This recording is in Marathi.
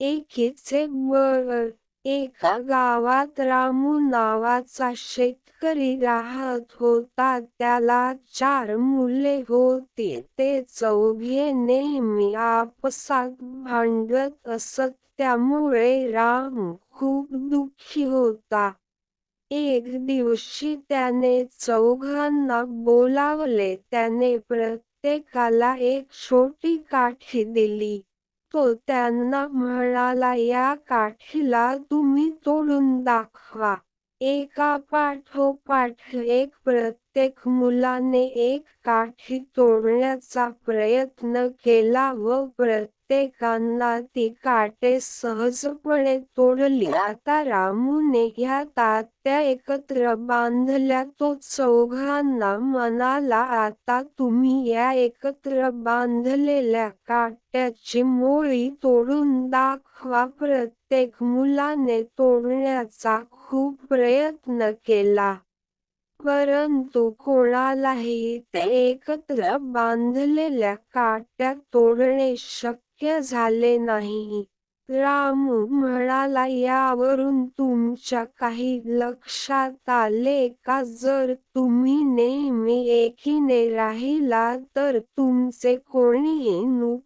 एकीचे बळ एका गावात रामू नावाचा शेतकरी राहत होता त्याला चार मुले होती ते चौघे नेहमी आपसात भांडत असत त्यामुळे राम खूप दुःखी होता. एक दिवशी त्याने चौघांना बोलावले त्याने प्रत्येकाला एक छोटी काठी दिली. तो त्यांना म्हणाला या काठीला तुम्ही तोडून दाखवा. एका पाठोपाठ एक प्रत्येक प्रत्येक मुलाने एक काठी तोडण्याचा प्रयत्न केला व प्रत्येकांना ती काटे सहजपणे तोडली. आता रामूने ह्या तात्या एकत्र बांधल्या. तो चौघांना म्हणाला आता तुम्ही या एकत्र बांधलेल्या काठ्याची मोळी तोडून दाखवा. प्रत्येक मुलाने तोडण्याचा खूप प्रयत्न केला. परंतु कोणालाही ते एकत्र बांधलेल्या काट्या तोडणे शक्य झाले नाही. रामू म्हणाला यावरून तुमच्या काही लक्षात आले का जर तुम्ही नेहमी एकीने राहिलात तर तुमचे कोणीही नुक